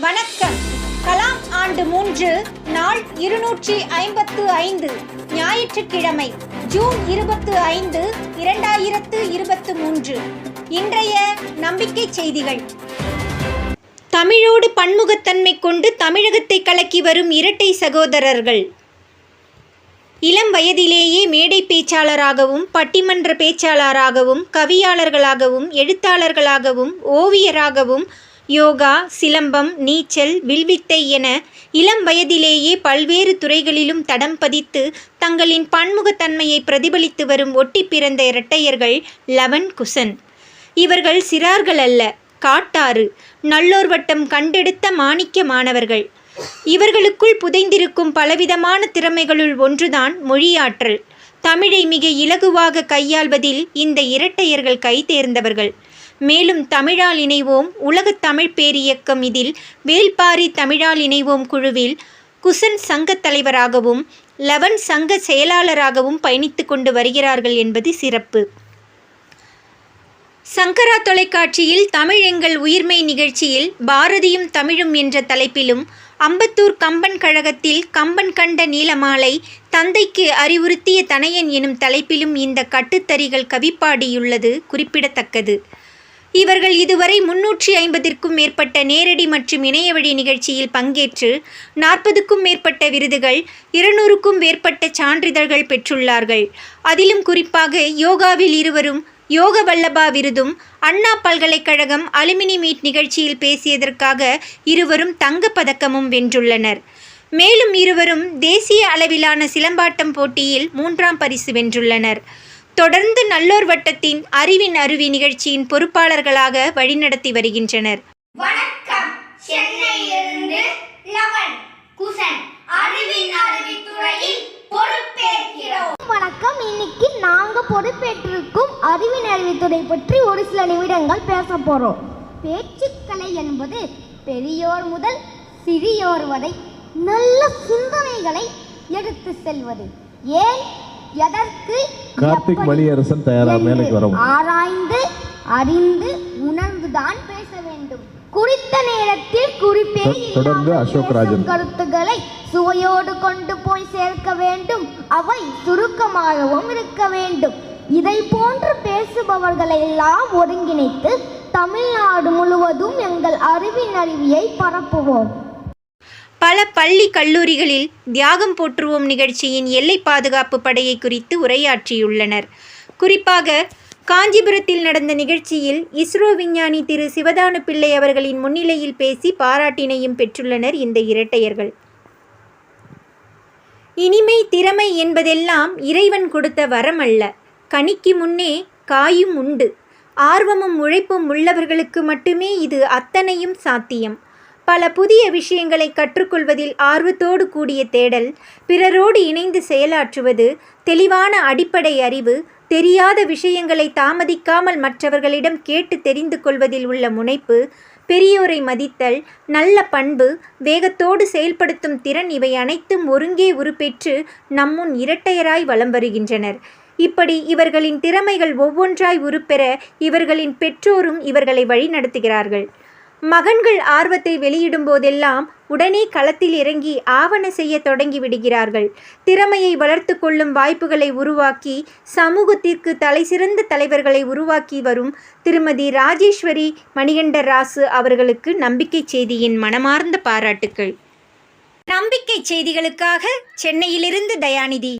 வணக்கம். கலாம் ஆண்டு மூன்று நாள் இருநூற்றி ஐம்பத்து ஐந்து ஞாயிற்றுக்கிழமை ஜூன் இருபத்து ஐந்து இரண்டாயிரத்து இருபத்து மூன்று. இன்றைய நம்பிக்கை செய்திகள். தமிழோடு பன்முகத்தன்மை கொண்டு தமிழகத்தை கலக்கி வரும் இரட்டை சகோதரர்கள். இளம் வயதிலேயே மேடை பேச்சாளராகவும் பட்டிமன்ற பேச்சாளராகவும் கவியாளர்களாகவும் எழுத்தாளர்களாகவும் ஓவியராகவும் யோகா சிலம்பம் நீச்சல் வில்வித்தை என இளம் வயதிலேயே பல்வேறு துறைகளிலும் தடம் பதித்து தங்களின் பன்முகத்தன்மையை பிரதிபலித்து வரும் ஒட்டி பிறந்த இரட்டையர்கள் லவன் குசன். இவர்கள் சிறார்கள் அல்ல காட்டாறு நல்லோர் வட்டம் கண்டெடுத்த மாணிக்க மாணவர்கள். இவர்களுக்குள் புதைந்திருக்கும் பலவிதமான திறமைகளுள் ஒன்றுதான் மொழியாற்றல். தமிழை மிக இலகுவாக கையாள்வதில் இந்த இரட்டையர்கள் கை தேர்ந்தவர்கள். மேலும் தமிழால் இணைவோம் உலகத் தமிழ் பேரியக்கம் இதில் வேல்பாரி தமிழால் இணைவோம் குழுவில் குசன் சங்கத் தலைவராகவும் லவன் சங்க செயலாளராகவும் பயணித்து கொண்டு வருகிறார்கள் என்பது சிறப்பு. சங்கரா தொலைக்காட்சியில் தமிழ் எங்கள் உயிர்மை நிகழ்ச்சியில் பாரதியும் தமிழும் என்ற தலைப்பிலும் அம்பத்தூர் கம்பன் கழகத்தில் கம்பன் கண்ட நீலமாலை தந்தைக்கு அறிவுறுத்திய தனையன் எனும் தலைப்பிலும் இந்த கட்டுத்தறிகள் கவிப்பாடியுள்ளது குறிப்பிடத்தக்கது. இவர்கள் இதுவரை முன்னூற்றி ஐம்பதிற்கும் மேற்பட்ட நேரடி மற்றும் இணையவழி நிகழ்ச்சியில் பங்கேற்று நாற்பதுக்கும் மேற்பட்ட விருதுகள் இருநூறுக்கும் மேற்பட்ட சான்றிதழ்கள் பெற்றுள்ளார்கள். அதிலும் குறிப்பாக யோகாவில் இருவரும் யோக வல்லபா விருதும் அண்ணா பல்கலைக்கழகம் அலுமினி மீட் நிகழ்ச்சியில் பேசியதற்காக இருவரும் தங்கப் பதக்கமும் வென்றுள்ளனர். மேலும் இருவரும் தேசிய அளவிலான சிலம்பாட்டம் போட்டியில் மூன்றாம் பரிசு வென்றுள்ளனர். தொடர்ந்து நல்லோர் வட்டத்தின் அறிவின் அருவி நிகழ்ச்சியின் பொறுப்பாளர்களாக வழிநடத்தி வருகின்றனர். வணக்கம். சென்னையிலிருந்து லவன் குசன் அறிவின் அறிவித்துறையில் பொறுப்பேற்கிறோம். வணக்கம். இன்னைக்கு நாங்க பொறுப்பேற்றிருக்கும் அறிவின் அறிவித்துறை பற்றி ஒரு சில நிமிடங்கள் பேச போறோம். பேச்சுக்கலை என்பது பெரியோர் முதல் சிறியோர் வரை நல்ல சிந்தனைகளை எடுத்து செல்வது. ஏன் எதற்கு கார்த்திக் மணியரசன் தயாரா மேலைக்கு வரவும். ஆராய்ந்து அறிந்து உணர்ந்துதான் பேச வேண்டும். குறித்த நேரத்தில் குறிப்பே தொடர்ந்து அசோக் ராஜன். கருத்துக்களை சுவையோடு கொண்டு போய் சேர்க்க வேண்டும். அவை சுருக்கமாகவும் இருக்க வேண்டும். இதை போன்று பேசுபவர்களை எல்லாம் ஒருங்கிணைத்து தமிழ்நாடு முழுவதும் எங்கள் அறிவின் அறிவியை பரப்புவோம். பல பள்ளி கல்லூரிகளில் தியாகம் போற்றுவோம் நிகழ்ச்சியின் எல்லை பாதுகாப்பு படையை குறித்து உரையாற்றியுள்ளனர். குறிப்பாக காஞ்சிபுரத்தில் நடந்த நிகழ்ச்சியில் இஸ்ரோ விஞ்ஞானி திரு. சிவதானு பிள்ளை அவர்களின் முன்னிலையில் பேசி பாராட்டினையும் பெற்றுள்ளனர் இந்த இரட்டையர்கள். இனிமை திறமை என்பதெல்லாம் இறைவன் கொடுத்த வரம் அல்ல கனிக்கு முன்னே காயும் உண்டு. ஆர்வமும் உழைப்பும் உள்ளவர்களுக்கு மட்டுமே இது அத்தனையும் சாத்தியம். பல புதிய விஷயங்களை கற்றுக்கொள்வதில் ஆர்வத்தோடு கூடிய தேடல் பிறரோடு இணைந்து செயலாற்றுவது தெளிவான அடிப்படை அறிவு தெரியாத விஷயங்களை தாமதிக்காமல் மற்றவர்களிடம் கேட்டு தெரிந்து கொள்வதில் உள்ள முனைப்பு பெரியோரை மதித்தல் நல்ல பண்பு வேகத்தோடு செயல்படுத்தும் திறன் இவை அனைத்தும் ஒருங்கே உருப்பெற்று நம்முன் இரட்டையராய் வலம் வருகின்றனர். இப்படி இவர்களின் திறமைகள் ஒவ்வொன்றாய் உருப்பெற இவர்களின் பெற்றோரும் இவர்களை வழிநடத்துகிறார்கள். மகன்கள் ஆர்வத்தை வெளியிடும் போதெல்லாம் உடனே களத்தில் இறங்கி ஆவண செய்ய தொடங்கி விடுகிறார்கள். திறமையை வளர்த்து கொள்ளும் வாய்ப்புகளை உருவாக்கி சமூகத்திற்கு தலைசிறந்த தலைவர்களை உருவாக்கி வரும் திருமதி ராஜேஸ்வரி மணிகண்ட ராசு அவர்களுக்கு நம்பிக்கை செய்தியின் மனமார்ந்த பாராட்டுக்கள். நம்பிக்கை செய்திகளுக்காக சென்னையிலிருந்து தயாநிதி.